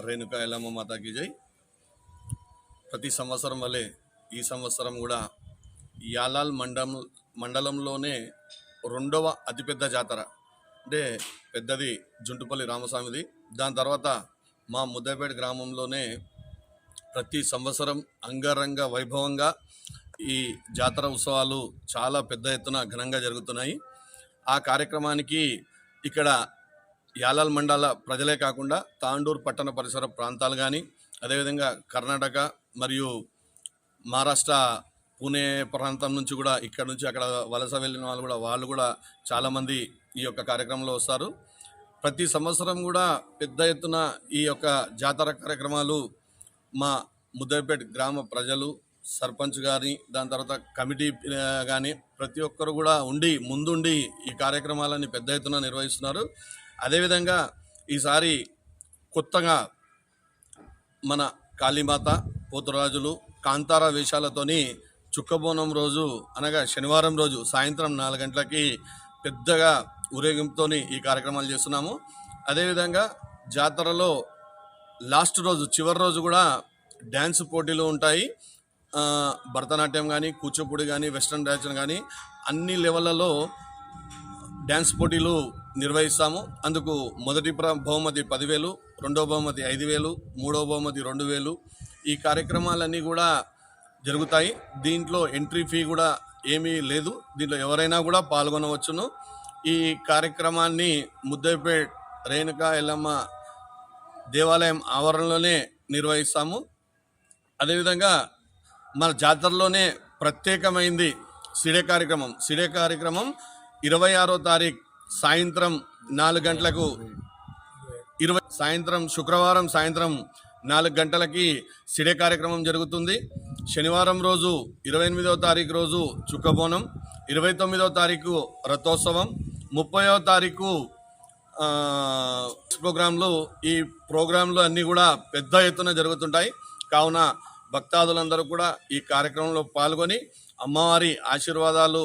రేణుకా ఎల్లమ్మ మాతాకి జై. ప్రతి సంవత్సరం వలె ఈ సంవత్సరం కూడా యాలాల్ మండలం మండలంలోనే రెండవ అతిపెద్ద జాతర. అంటే పెద్దది జుంటుపల్లి రామస్వామిది. దాని తర్వాత మా ముద్దపేట గ్రామంలోనే ప్రతి సంవత్సరం అంగరంగ వైభవంగా ఈ జాతర ఉత్సవాలు చాలా పెద్ద ఎత్తున ఘనంగా జరుగుతున్నాయి. ఆ కార్యక్రమానికి ఇక్కడ యాలాల్ మండల ప్రజలే కాకుండా తాండూరు పట్టణ పరిసర ప్రాంతాలు కానీ అదేవిధంగా కర్ణాటక మరియు మహారాష్ట్ర పూణే ప్రాంతం నుంచి కూడా ఇక్కడ నుంచి అక్కడ వలస వెళ్ళిన వాళ్ళు కూడా వాళ్ళు కూడా చాలామంది ఈ యొక్క కార్యక్రమంలో వస్తారు. ప్రతి సంవత్సరం కూడా పెద్ద ఎత్తున ఈ యొక్క జాతర కార్యక్రమాలు మా ముద్దపేట గ్రామ ప్రజలు సర్పంచ్ కానీ దాని తర్వాత కమిటీ కానీ ప్రతి ఒక్కరు కూడా ఉండి ముందుండి ఈ కార్యక్రమాలని పెద్ద ఎత్తున నిర్వహిస్తున్నారు. అదేవిధంగా ఈసారి కొత్తగా మన కాళీమాత పోతురాజులు కాంతార వేషాలతోని చుక్కబోనం రోజు అనగా శనివారం రోజు సాయంత్రం నాలుగు గంటలకి పెద్దగా ఊరేగింపుతోని ఈ కార్యక్రమాలు చేస్తున్నాము. అదేవిధంగా జాతరలో లాస్ట్ రోజు చివరి రోజు కూడా డ్యాన్స్ పోటీలు ఉంటాయి. భరతనాట్యం కానీ కూచిపూడి కానీ వెస్ట్రన్ డ్యాన్స్ కానీ అన్ని లెవెళ్ళలో డ్యాన్స్ పోటీలు నిర్వహిస్తాము. అందుకు మొదటి ప్ర- బహుమతి పదివేలు రెండో బహుమతి ఐదు వేలు మూడో బహుమతి రెండు వేలు ఈ కార్యక్రమాలన్నీ కూడా జరుగుతాయి. దీంట్లో ఎంట్రీ ఫీ కూడా ఏమీ లేదు. దీంట్లో ఎవరైనా కూడా పాల్గొనవచ్చును. ఈ కార్యక్రమాన్ని ముద్దపేట్ రేణుకా ఎల్లమ్మ దేవాలయం ఆవరణలోనే నిర్వహిస్తాము. అదేవిధంగా మన జాతరలోనే ప్రత్యేకమైంది సిడే కార్యక్రమం. సిడే కార్యక్రమం ఇరవై ఆరో తారీఖు సాయంత్రం నాలుగు గంటలకు ఇరవై సాయంత్రం శుక్రవారం సాయంత్రం నాలుగు గంటలకి సిడే కార్యక్రమం జరుగుతుంది. శనివారం రోజు ఇరవై ఎనిమిదవ తారీఖు రోజు చుక్కబోనం ఇరవై తొమ్మిదవ తారీఖు రథోత్సవం ముప్పైవ తారీఖు ప్రోగ్రాంలు. ఈ ప్రోగ్రాంలు అన్నీ కూడా పెద్ద ఎత్తున జరుగుతుంటాయి. కావున భక్తాదులందరూ కూడా ఈ కార్యక్రమంలో పాల్గొని అమ్మవారి ఆశీర్వాదాలు